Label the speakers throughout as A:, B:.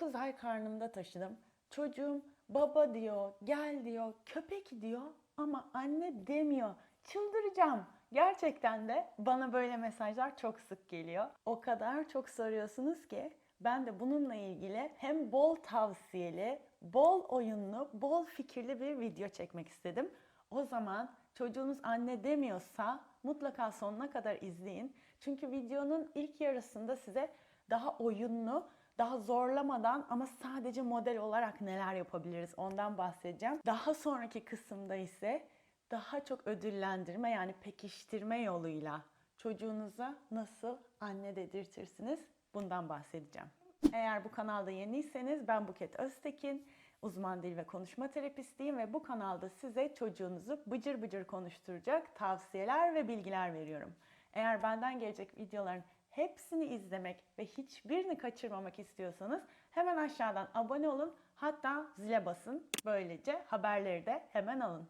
A: 9 ay karnımda taşıdım. Çocuğum baba diyor, gel diyor, köpek diyor ama anne demiyor. Çıldıracağım. Gerçekten de bana böyle mesajlar çok sık geliyor. O kadar çok soruyorsunuz ki ben de bununla ilgili hem bol tavsiyeli, bol oyunlu, bol fikirli bir video çekmek istedim. O zaman çocuğunuz anne demiyorsa mutlaka sonuna kadar izleyin. Çünkü videonun ilk yarısında size daha oyunlu, daha zorlamadan ama sadece model olarak neler yapabiliriz ondan bahsedeceğim. Daha sonraki kısımda ise daha çok ödüllendirme yani pekiştirme yoluyla çocuğunuza nasıl anne dedirtirsiniz bundan bahsedeceğim. Eğer bu kanalda yeniyseniz ben Buket Öztekin, uzman dil ve konuşma terapistiyim ve bu kanalda size çocuğunuzu bıcır bıcır konuşturacak tavsiyeler ve bilgiler veriyorum. Eğer benden gelecek videoların hepsini izlemek ve hiçbirini kaçırmamak istiyorsanız hemen aşağıdan abone olun hatta zile basın. Böylece haberleri de hemen alın.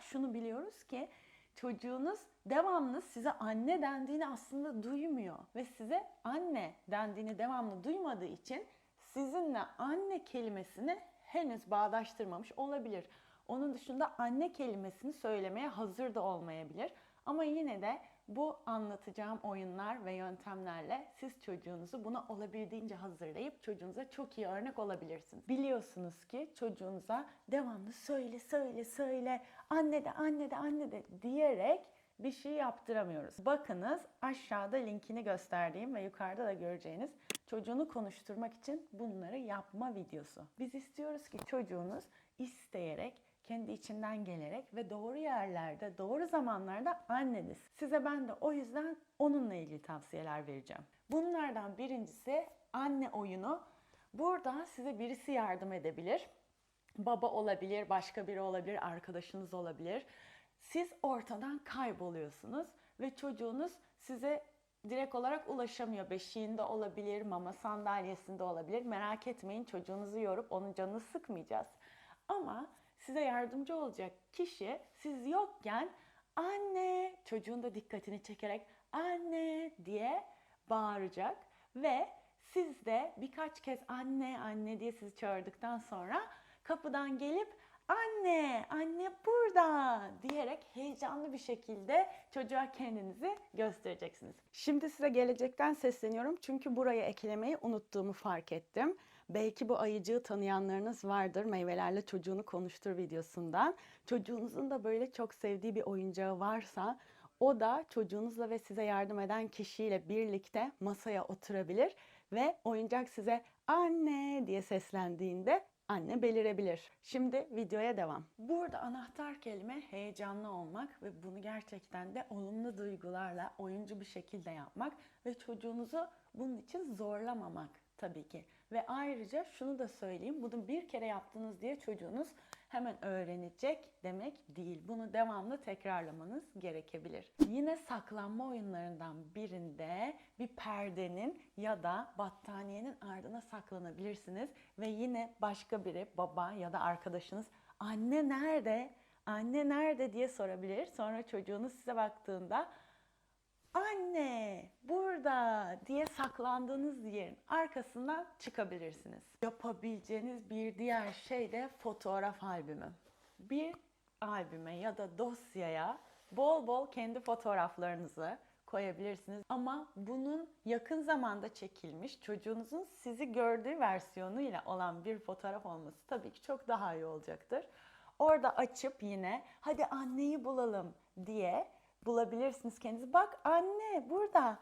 A: Şunu biliyoruz ki çocuğunuz devamlı size anne dendiğini aslında duymuyor ve size anne dendiğini devamlı duymadığı için sizinle anne kelimesini henüz bağdaştırmamış olabilir. Onun dışında anne kelimesini söylemeye hazır da olmayabilir. Ama yine de bu anlatacağım oyunlar ve yöntemlerle siz çocuğunuzu buna olabildiğince hazırlayıp çocuğunuza çok iyi örnek olabilirsiniz. Biliyorsunuz ki çocuğunuza devamlı söyle söyle söyle anne de anne de anne de diyerek bir şey yaptıramıyoruz. Bakınız aşağıda linkini gösterdiğim ve yukarıda da göreceğiniz çocuğunu konuşturmak için bunları yapma videosu. Biz istiyoruz ki çocuğunuz isteyerek kendi içinden gelerek ve doğru yerlerde, doğru zamanlarda anneniz. Size ben de o yüzden onunla ilgili tavsiyeler vereceğim. Bunlardan birincisi anne oyunu. Burada size birisi yardım edebilir. Baba olabilir, başka biri olabilir, arkadaşınız olabilir. Siz ortadan kayboluyorsunuz ve çocuğunuz size direkt olarak ulaşamıyor. Beşiğinde olabilir, mama sandalyesinde olabilir. Merak etmeyin çocuğunuzu yorup onun canını sıkmayacağız. Ama size yardımcı olacak kişi siz yokken anne çocuğun da dikkatini çekerek anne diye bağıracak ve siz de birkaç kez anne anne diye sizi çağırdıktan sonra kapıdan gelip anne anne burada diyerek heyecanlı bir şekilde çocuğa kendinizi göstereceksiniz. Şimdi size gelecekten sesleniyorum çünkü buraya eklemeyi unuttuğumu fark ettim. Belki bu ayıcığı tanıyanlarınız vardır meyvelerle çocuğunu konuştur videosundan. Çocuğunuzun da böyle çok sevdiği bir oyuncağı varsa o da çocuğunuzla ve size yardım eden kişiyle birlikte masaya oturabilir ve oyuncak size anne diye seslendiğinde anne belirebilir. Şimdi videoya devam. Burada anahtar kelime heyecanlı olmak ve bunu gerçekten de olumlu duygularla oyuncu bir şekilde yapmak ve çocuğunuzu bunun için zorlamamak tabii ki. Ve ayrıca şunu da söyleyeyim. Bunu bir kere yaptınız diye çocuğunuz hemen öğrenecek demek değil. Bunu devamlı tekrarlamanız gerekebilir. Yine saklanma oyunlarından birinde bir perdenin ya da battaniyenin ardına saklanabilirsiniz ve yine başka biri baba ya da arkadaşınız anne nerede? Anne nerede diye sorabilir. Sonra çocuğunuz size baktığında anne burada diye saklandığınız yerin arkasından çıkabilirsiniz. Yapabileceğiniz bir diğer şey de fotoğraf albümü. Bir albüme ya da dosyaya bol bol kendi fotoğraflarınızı koyabilirsiniz. Ama bunun yakın zamanda çekilmiş çocuğunuzun sizi gördüğü versiyonuyla olan bir fotoğraf olması tabii ki çok daha iyi olacaktır. Orada açıp yine hadi anneyi bulalım diye bulabilirsiniz kendinizi. Bak anne burada.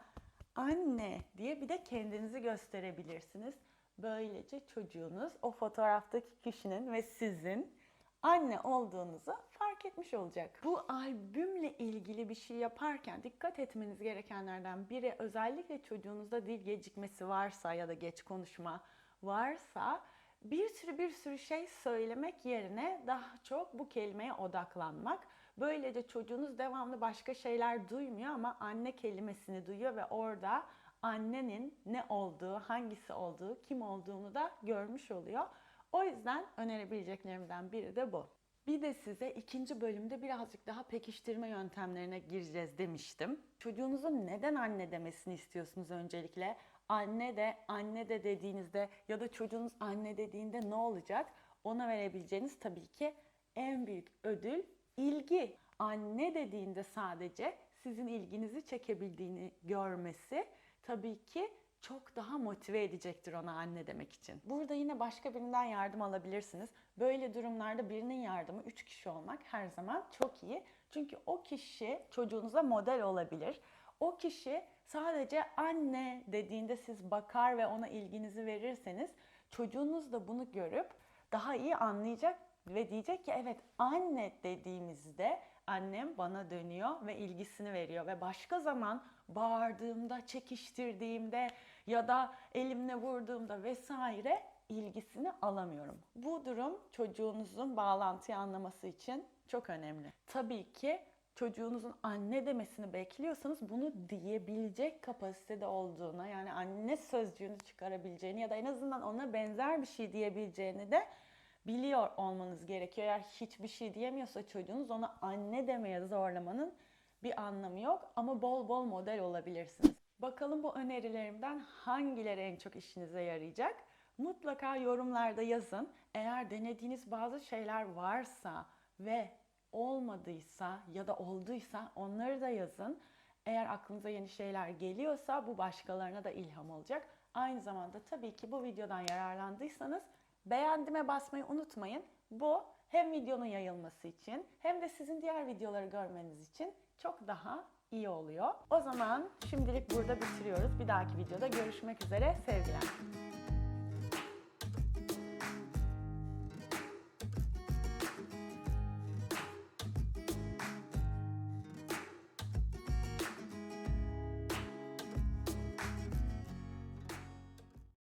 A: Anne diye bir de kendinizi gösterebilirsiniz. Böylece çocuğunuz o fotoğraftaki kişinin ve sizin anne olduğunuzu fark etmiş olacak. Bu albümle ilgili bir şey yaparken dikkat etmeniz gerekenlerden biri özellikle çocuğunuzda dil gecikmesi varsa ya da geç konuşma varsa bir sürü bir sürü şey söylemek yerine daha çok bu kelimeye odaklanmak. Böylece çocuğunuz devamlı başka şeyler duymuyor ama anne kelimesini duyuyor ve orada annenin ne olduğu, hangisi olduğu, kim olduğunu da görmüş oluyor. O yüzden önerebileceklerimden biri de bu. Bir de size ikinci bölümde birazcık daha pekiştirme yöntemlerine gireceğiz demiştim. Çocuğunuzun neden anne demesini istiyorsunuz öncelikle? Anne de, anne de dediğinizde ya da çocuğunuz anne dediğinde ne olacak? Ona verebileceğiniz tabii ki en büyük ödül ilgi. Anne dediğinde sadece sizin ilginizi çekebildiğini görmesi tabii ki çok daha motive edecektir ona anne demek için. Burada yine başka birinden yardım alabilirsiniz. Böyle durumlarda birinin yardımı 3 kişi olmak her zaman çok iyi. Çünkü o kişi çocuğunuza model olabilir. O kişi sadece anne dediğinde siz bakar ve ona ilginizi verirseniz çocuğunuz da bunu görüp daha iyi anlayacak ve diyecek ki evet anne dediğimizde annem bana dönüyor ve ilgisini veriyor ve başka zaman bağırdığımda, çekiştirdiğimde ya da elimle vurduğumda vesaire ilgisini alamıyorum. Bu durum çocuğunuzun bağlantıyı anlaması için çok önemli. Tabii ki çocuğunuzun anne demesini bekliyorsanız bunu diyebilecek kapasitede olduğuna yani anne sözcüğünü çıkarabileceğini ya da en azından ona benzer bir şey diyebileceğini de biliyor olmanız gerekiyor. Eğer hiçbir şey diyemiyorsa çocuğunuz ona anne demeye zorlamanın bir anlamı yok ama bol bol model olabilirsiniz. Bakalım bu önerilerimden hangileri en çok işinize yarayacak? Mutlaka yorumlarda yazın. Eğer denediğiniz bazı şeyler varsa ve olmadıysa ya da olduysa onları da yazın. Eğer aklınıza yeni şeyler geliyorsa bu başkalarına da ilham olacak. Aynı zamanda tabii ki bu videodan yararlandıysanız beğendime basmayı unutmayın. Bu hem videonun yayılması için hem de sizin diğer videoları görmeniz için çok daha iyi oluyor. O zaman şimdilik burada bitiriyoruz. Bir dahaki videoda görüşmek üzere. Sevgiler.